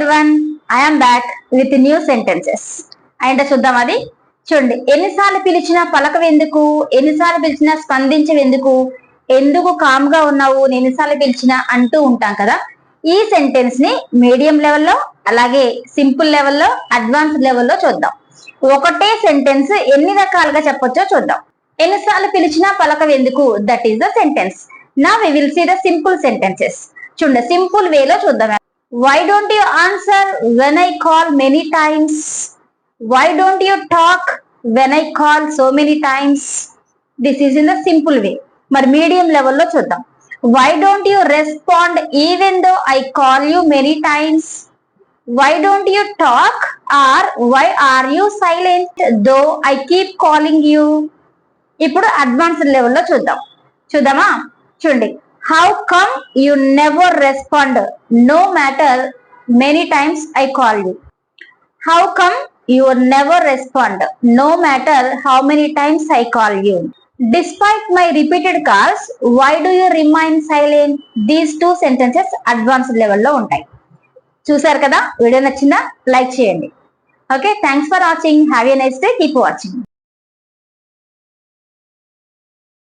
Everyone I'm back with new sentences అంటే చూద్దాం అది. చూడండి. ఎన్నిసార్లు పిలిచినా పలకవెందుకు ఎన్నిసార్లు పిలిచినా స్పందించవెందుకు ఎందుకు? కామ్గా ఉన్నావు? నేను ఎన్నిసార్లు పిలిచినా అంటూ ఉంటాం కదా. ఈ సెంటెన్స్ని మీడియం లెవెల్లో అలాగే సింపుల్ లెవెల్లో అడ్వాన్స్ లెవెల్లో చూద్దాం. ఒకటే సెంటెన్స్ ఎన్ని రకాలుగా చెప్పొచ్చో చూద్దాం. ఎన్నిసార్లు పిలిచినా పలకవెందుకు దట్ ఈస్ ద సెంటెన్స్ నా we will see the simple sentences చూడండి. సింపుల్ వేలో చూద్దాం. Why don't you answer when I call many times why don't you talk when I call so many times this is in the simple way మరి medium లెవెల్లో చూద్దాం. Why don't you respond even though I call you many times why don't you talk or why are you silent though I keep calling you ఇప్పుడు advanced లెవెల్లో చూద్దాం. చూద్దామా? చూడండి. How come you never respond no matter many times I call you how come you never respond no matter how many times I call you despite my repeated calls why do you remain silent these two sentences advanced లెవెల్లో ఉంటాయి. చూసారు కదా? Video నచ్చిందా? Like చేయండి. Okay thanks for watching have a nice day keep watching